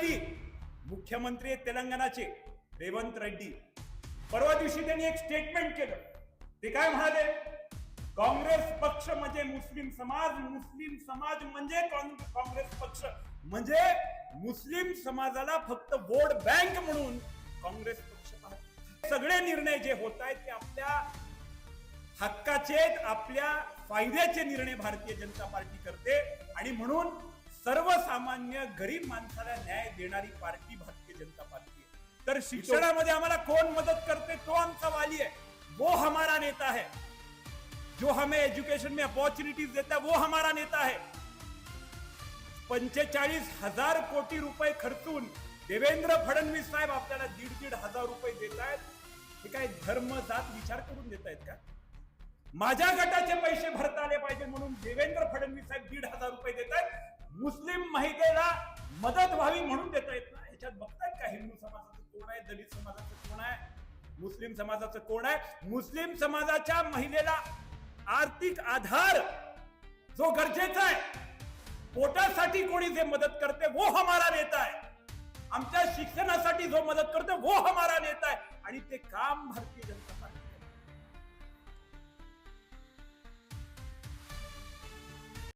रेड्डी मुख्यमंत्री आहेत तेलंगणाचे रेवंत रेड्डी. परवा दिवशी त्यांनी एक स्टेटमेंट केलं. ते काय म्हणाले? काँग्रेस पक्ष म्हणजे मुस्लिम समाज मुस्लिम समाज म्हणजे काँग्रेस पक्ष. म्हणजे मुस्लिम समाजाला फक्त वोट बँक म्हणून काँग्रेस पक्ष सगळे निर्णय जे होत आहेत ते आपल्या हक्काचे आपल्या फायद्याचे निर्णय भारतीय जनता पार्टी करते. आणि म्हणून सर्वसामान्य गरीब माणसाला न्याय देणारी पार्टी भारतीय जनता पार्टी आहे. तर शिक्षणामध्ये आम्हाला कोण मदत करते तो आमचा वाली आहे. वो हमारा नेता है. जो हमें एजुकेशन में अपॉर्चुनिटीज देता है वो हमारा नेता है. पंचेचाळीस हजार कोटी रुपये खर्चून देवेंद्र फडणवीस साहेब आपल्याला दीड दीड हजार रुपये देत आहेत. हे काय धर्म जात विचार करून देत आहेत का? माझ्या गटाचे पैसे भरता आले पाहिजे म्हणून देवेंद्र फडणवीस साहेब दीड हजार रुपये देत आहेत. मुस्लिम महिलेला मदत व्हावी म्हणून देता येत ना ह्याच्यात बघतायत का हिंदू समाजाचं कोण आहे दलित समाजाचं कोण आहे मुस्लिम समाजाचं कोण आहे? मुस्लिम समाजाच्या महिलेला आर्थिक आधार जो गरजेचा आहे पोटासाठी कोणी जे मदत करते वो हमारा नेता आहे. आमच्या शिक्षणासाठी जो मदत करते वो हमारा नेता आहे. आणि ते काम भारतीय जनता